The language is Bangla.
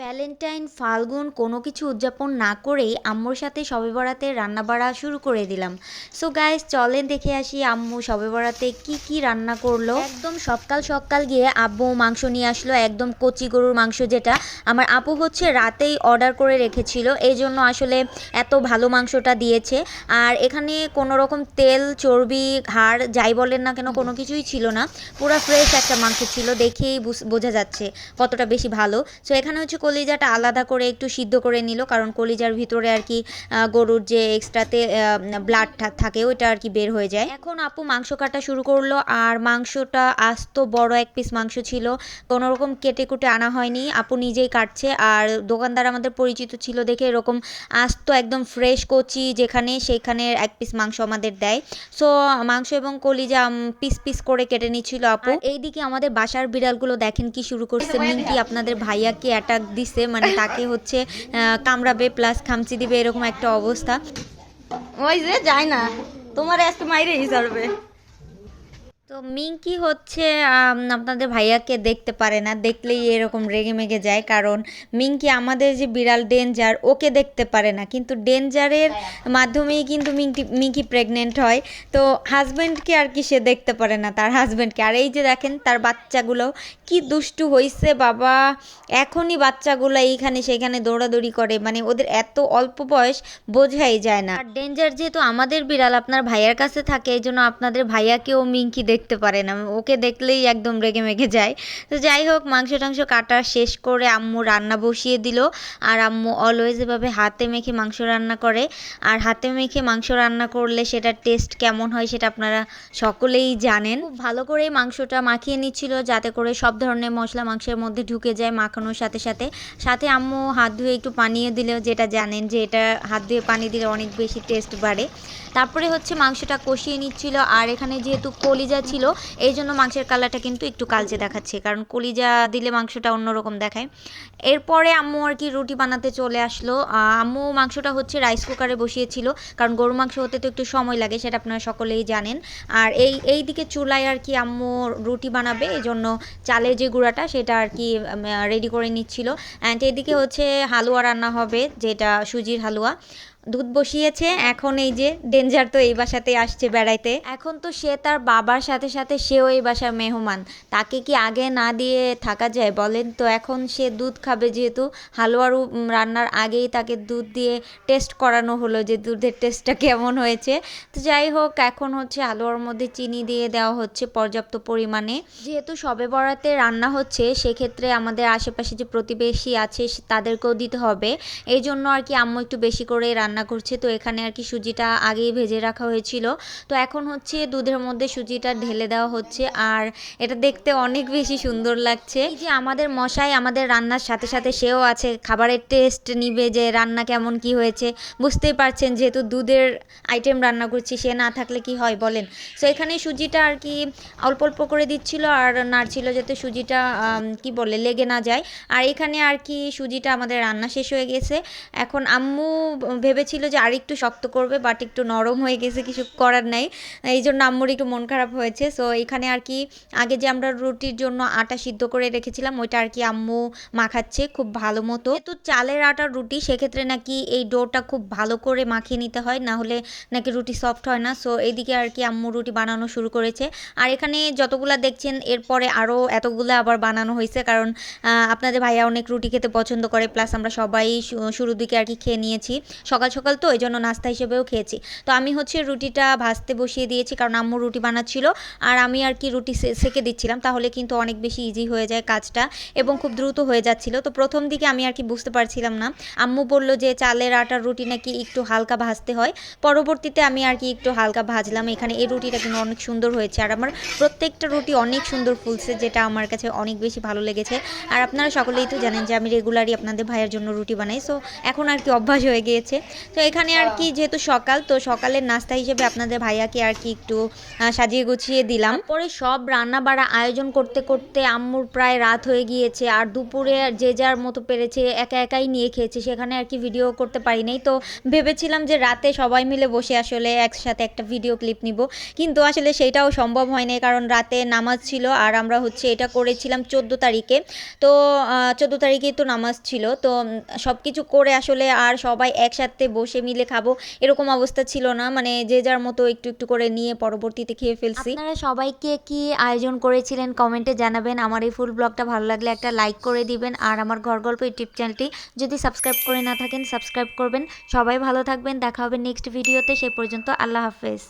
ভ্যালেন্টাইন, ফাল্গুন কোনো কিছু উদযাপন না করেই আম্মুর সাথে শবে বরাতে রান্না বাড়া শুরু করে দিলাম। সো গাইস চলেন দেখে আসি আম্মু শবে বরাতে কী কী রান্না করল। একদম সকাল সকাল গিয়ে আব্বু মাংস নিয়ে আসলো, একদম কচি গরুর মাংস যেটা। আমার আপু হচ্ছে রাতেই অর্ডার করে রেখেছিল, এই জন্য আসলে এত ভালো মাংসটা দিয়েছে। আর এখানে কোনো রকম তেল, চর্বি, হাড়, যাই বলেন না কেন কোনো কিছুই ছিল না। পুরো ফ্রেশ একটা মাংস ছিল, দেখেই বোঝা যাচ্ছে কতটা বেশি ভালো। সো এখানে হচ্ছে কলিজাটা আলাদা করে একটু সিদ্ধ করে নিল কারণ কলিজার ভিতরে আর কি গরুর যে এক্সট্রাতে ব্লাড থাকে ওইটা আর কি বের হয়ে যায়। এখন আপু মাংস কাটা শুরু করল আর মাংসটা আস্ত বড় এক পিস মাংস ছিল। কোনো রকম কেটে কুটে আনা হয়নি আপু নিজেই কাটছে। আর দোকানদার আমাদের পরিচিত ছিল দেখে এরকম আস্ত একদম ফ্রেশ কচি যেখানে সেইখানে এক পিস মাংস আমাদের দেয়। সো মাংস এবং কলিজা পিস পিস করে কেটে নিচ্ছিল আপু। এইদিকে আমাদের বাসার বিড়ালগুলো দেখেন কি শুরু করছে। মিঙ্কি আপনাদের ভাইয়াকে অ্যাটাক দিছে মানে তাকে হচ্ছে কামড়াবে প্লাস খামচি দিবে, এরকম একটা অবস্থা। ওই যে, যায় না। তোমার আজকে মাইরে হিসাবে তো মিঙ্কি হচ্ছে আপনাদের ভাইয়াকে দেখতে পারে না, দেখলেই এরকম রেগে মেগে যায়। কারণ মিঙ্কি আমাদের যে বিড়াল ডেঞ্জার, ওকে দেখতে পারে না। কিন্তু ডেঞ্জারের মাধ্যমেই কিন্তু মিঙ্কি মিঙ্কি প্রেগনেন্ট হয়। তো হাজব্যান্ডকে আর কি সে দেখতে পারে না তার হাজব্যান্ডকে আর এই যে দেখেন, তার বাচ্চাগুলো কি দুষ্টু হইছে, বাবা। এখনই বাচ্চাগুলো এইখানে সেখানে দৌড়াদৌড়ি করে। মানে ওদের এত অল্প বয়স, বোঝাই যায় না। আর ডেঞ্জার যেহেতু আমাদের বিড়াল, আপনার ভাইয়ার কাছে থাকে, এই জন্য আপনাদের ভাইয়াকেও মিঙ্কি দেখতে পারে না। ওকে দেখলেই একদম রেগে মেগে যায়। তো যাই হোক মাংস টাংস কাটা শেষ করে আম্মু রান্না বসিয়ে দিল। আর আম্মু অলওয়েজ এভাবে হাতে মেখে মাংস রান্না করে। আর হাতে মেখে মাংস রান্না করলে সেটার টেস্ট কেমন হয় সেটা আপনারা সকলেই জানেন। ভালো করে মাংসটা মাখিয়ে নিচ্ছিল যাতে করে সব ধরনের মশলা মাংসের মধ্যে ঢুকে যায় মাখানোর সাথে সাথে। সাথে আম্মু হাত ধুয়ে একটু পানিও দিলেও যেটা জানেন যে এটা হাত ধুয়ে পানি দিলে অনেক বেশি টেস্ট বাড়ে। তারপরে হচ্ছে মাংসটা কষিয়ে নিচ্ছিল। আর এখানে যেহেতু কলিজা ছিল। এই জন্য মাংসের কালারটা কিন্তু একটু কালচে দেখাচ্ছে, কারণ কলিজা দিলে মাংসটা অন্যরকম দেখায়। এরপরে আম্মু আর কি রুটি বানাতে চলে আসলো। আম্মু মাংসটা হচ্ছে রাইস কুকারে বসিয়েছিল, কারণ গরু মাংস হতে তো একটু সময় লাগে, সেটা আপনারা সকলেই জানেন। আর এই এই দিকে চুলায় আর কি আম্মু রুটি বানাবে এই জন্য চালের যে গুঁড়াটা সেটা আর কি রেডি করে নিচ্ছিল। অ্যান্ড এদিকে হচ্ছে হালুয়া রান্না হবে, যেটা সুজির হালুয়া। দুধ বসিয়েছে। এখন এই যে ডেঞ্জার তো এই বাসাতে আসছে বেড়াইতে। এখন তো সে তার বাবার সাথে সাথে সেও এই বাসার মেহমান। তাকে কি আগে না দিয়ে থাকা যায় বলেন তো? এখন সে দুধ খাবে যেহেতু। হালুয়ার রান্নার আগেই তাকে দুধ দিয়ে টেস্ট করানো হলো যে দুধের টেস্টটা কেমন হয়েছে। তো যাই হোক, এখন হচ্ছে হালুয়ার মধ্যে চিনি দিয়ে দেওয়া হচ্ছে পর্যাপ্ত পরিমাণে। যেহেতু সবে বরাতে রান্না হচ্ছে, সেক্ষেত্রে আমাদের আশেপাশে যে প্রতিবেশী আছে তাদেরকেও দিতে হবে। এই জন্য আর কি আম্মু একটু বেশি করে রান্না করছে। তো এখানে আর কি সুজিটা আগেই ভেজে রাখা হয়েছিল। তো এখন হচ্ছে দুধের মধ্যে সুজিটা ঢেলে দেওয়া হচ্ছে। আর এটা দেখতে অনেক বেশি সুন্দর লাগছে। এই যে আমাদের মশাই আমাদের রান্নার সাথে সাথে সেও আছে। খাবারের টেস্ট নিবে যে রান্না কেমন কি হয়েছে। বুঝতেই পারছেন যেহেতু দুধের আইটেম রান্না করছি, সে না থাকলে কি হয় বলেন? সো এখানে সুজিটা আর কি অল্প অল্প করে দিচ্ছিল আর নাড়ছিল যাতে সুজিটা কি বলে, লেগে না যায়। আর এখানে আর কি সুজিটা আমাদের রান্না শেষ হয়ে গেছে। এখন আম্মু ভেবেছিল যে আরেকটু শক্ত করবে বাট একটু নরম হয়ে গেছে, কিছু করার নাই। এই জন্য আম্মুর একটু মন খারাপ হয়েছে। সো এখানে আর কি, আগে যে আমরা রুটির জন্য আটা সিদ্ধ করে রেখেছিলাম, ওইটা আর কি আম্মু মাখাচ্ছে খুব ভালো মতো। তো চালের আটার রুটি, সেক্ষেত্রে নাকি এই ডোটা খুব ভালো করে মাখিয়ে নিতে হয়, না হলে নাকি রুটি সফট হয় না। সো এইদিকে আর কি আম্মু রুটি বানানো শুরু করেছে। আর এখানে যতগুলা দেখছেন, এরপরে আরও এতগুলো আবার বানানো হয়েছে, কারণ আপনাদের ভাইয়া অনেক রুটি খেতে পছন্দ করে প্লাস আমরা সবাই শুরুর দিকে আর কি খেয়ে নিয়েছি। সকাল সকাল তো ওই জন্য নাস্তা হিসেবেও খেয়েছি। তো আমি হচ্ছে রুটিটা ভাজতে বসিয়ে দিয়েছি, কারণ আম্মু রুটি বানাচ্ছিল, আর আমি আর কি রুটি সেকে দিচ্ছিলাম, তাহলে কিন্তু অনেক বেশি ইজি হয়ে যায় কাজটা এবং খুব দ্রুত হয়ে যাচ্ছিল। তো প্রথম দিকে আমি আর কি বুঝতে পারছিলাম না। আম্মু বলল যে, চালের আটার রুটি নাকি একটু হালকা ভাজতে হয়। পরবর্তীতে আমি আর কি একটু হালকা ভাজলাম, এখানে এই রুটিটা কিন্তু অনেক সুন্দর হয়েছে, আর আমার প্রত্যেকটা রুটি অনেক সুন্দর ফুলছে, যেটা আমার কাছে অনেক বেশি ভালো লেগেছে। আর আপনারা সকলেই তো জানেন যে, আমি রেগুলারই আপনাদের ভাইয়ের জন্য রুটি বানাই, সো এখন আর কি অভ্যাস হয়ে গিয়েছে। তো এখানে আর কি যেহেতু সকাল তো সকালের নাস্তা হিসেবে আপনাদের ভাইয়াকে আর কি একটু সাজিয়ে গুছিয়ে দিলাম। পরে সব রান্না বাড়া আয়োজন করতে করতে আম্মুর প্রায় রাত হয়ে গিয়েছে আর দুপুরে যে যার মতো পেরেছে একা একাই নিয়ে খেয়েছে সেখানে আর কি ভিডিও করতে পারি নাই। তো ভেবেছিলাম যে রাতে সবাই মিলে বসে আসলে একসাথে একটা ভিডিও ক্লিপ নিব কিন্তু আসলে সেটাও সম্ভব হয়নি কারণ রাতে নামাজ ছিল আর আমরা হচ্ছে এটা করেছিলাম চোদ্দ তারিখে। তো চোদ্দ তারিখেই তো নামাজ ছিল তো সব কিছু করে আসলে আর সবাই একসাথে বসে মিলে খাব, এরকম অবস্থা ছিল না। মানে যে যার মতো একটু একটু করে নিয়ে পরবর্তীতে খেয়ে ফেলছি। আপনারা সবাইকে কি আয়োজন করেছিলেন কমেন্টে জানাবেন। আমার এই ফুল ব্লগটা ভালো লাগলে একটা লাইক করে দিবেন। আর আমার ঘর গল্প ইউটিউব চ্যানেলটি যদি সাবস্ক্রাইব করে না থাকেন সাবস্ক্রাইব করবেন। সবাই ভালো থাকবেন। দেখা হবে নেক্সট ভিডিওতে সে পর্যন্ত আল্লাহ হাফেজ।